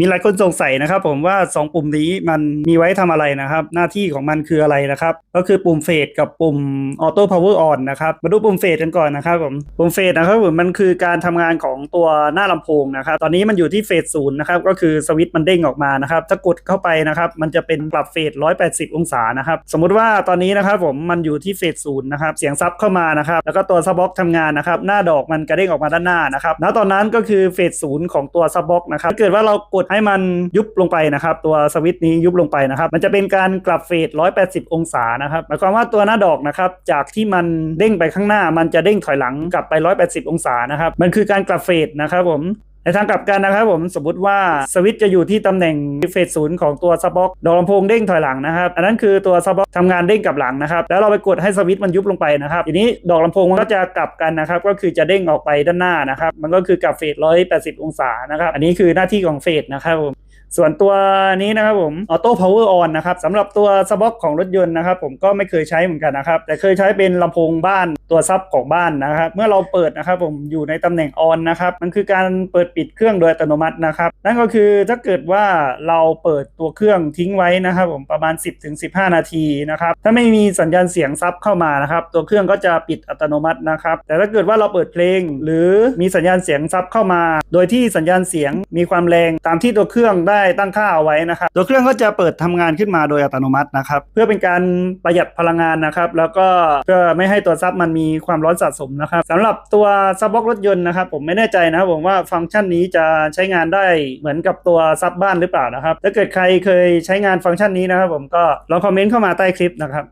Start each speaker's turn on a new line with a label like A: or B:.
A: มีหลายคนสงสัยนะครับ ผมว่า 2 ปุ่มนี้มันมีไว้ทำอะไรนะครับ หน้าที่ของมันคืออะไรนะครับ ก็คือปุ่มเฟดกับปุ่มออโต้พาวเวอร์ออนนะครับ มาดูปุ่มเฟดกันก่อนนะครับผม ปุ่มเฟดนะครับผมมันคือการทำงานของตัวหน้าลำโพงนะครับ ตอนนี้มันอยู่ที่เฟดศูนย์นะครับ ก็คือสวิตช์มันเด้งออกมานะครับ ถ้ากดเข้าไปนะครับ มันจะเป็นปรับเฟด180 องศานะครับ สมมุติว่าตอนนี้นะครับผมมันอยู่ที่เฟดศูนย์นะครับ เสียงซับเข้ามานะครับ แล้วก็ตัวซับบ็อกทำงานนะครับ หน้าดอกมันกระเด้งออกมาด้านหน้านะครับ ณ ตอนนั้นก็คือเฟดศูนย์ของตัวซับบ็อกนะครับถ้าเกิดว่าเรากดให้มันยุบลงไปนะครับ ตัวสวิตช์นี้ยุบลงไปนะครับ มันจะเป็นการกลับเฟด 180 องศานะครับหมายความว่าตัวหน้าดอกนะครับจากที่มันเด้งไปข้างหน้ามันจะเด้งถอยหลังกลับไป 180 องศานะครับมันคือการกลับเฟดนะครับผม ในทางกลับกันนะครับผมสมมติว่าสวิตช์จะอยู่ที่ตำแหน่งเฟสศูนย์ของตัวซับบ็อกดอกลำโพงเด้งถอยหลังนะครับ อันนั้นคือตัวซับบ็อกทำงานเด้งกลับหลังนะครับ แล้วเราไปกดให้สวิตช์มันยุบลงไปนะครับทีนี้ดอกลำโพงมันก็จะกลับกันนะครับ ก็คือจะเด้งออกไปด้านหน้านะครับ มันก็คือกลับเฟส180 องศานะครับ อันนี้คือหน้าที่ของเฟสนะครับผม ส่วนตัวนี้นะครับผมออโต้พาวเวอร์ออนนะครับสำหรับตัวซับบ็อกของรถยนต์นะครับ ผมก็ไม่เคยใช้เหมือนกันนะครับ แต่เคยใช้เป็นลำโพงบ้านตัวซับของบ้านนะครับ เมื่อเราเปิดนะครับผมอยู่ในตำแหน่งออนนะครับ มันคือการเปิดปิดเครื่องโดยอัตโนมัตินะครับ นั่นก็คือถ้าเกิดว่าเราเปิดตัวเครื่องทิ้งไว้นะครับผมประมาณ 10-15 นาทีนะครับ ถ้าไม่มีสัญญาณเสียงซับเข้ามานะครับ ตัวเครื่องก็จะปิดอัตโนมัตินะครับ แต่ถ้าเกิดว่าเราเปิดเพลง หรือมีสัญญาณเสียงซับเข้ามา โดยที่สัญญาณเสียงมีความแรงตามที่ตัวเครื่องได้ตั้งค่าเอาไว้นะครับตัวเครื่องก็จะเปิดทำงานขึ้นมาโดยอัตโนมัตินะครับ เพื่อเป็นการประหยัดพลังงานนะครับ แล้วก็เพื่อไม่ให้ตัวซับมันมีความร้อนสะสมนะครับสำหรับตัวซับบ็อกรถยนต์นะครับ ผมไม่แน่ใจนะครับผมว่าฟังก์ชันนี้จะใช้งานได้เหมือนกับตัวซับบ้านหรือเปล่านะครับ ถ้าเกิดใครเคยใช้งานฟังก์ชันนี้นะครับ ผมก็ลองคอมเมนต์เข้ามาใต้คลิปนะครับ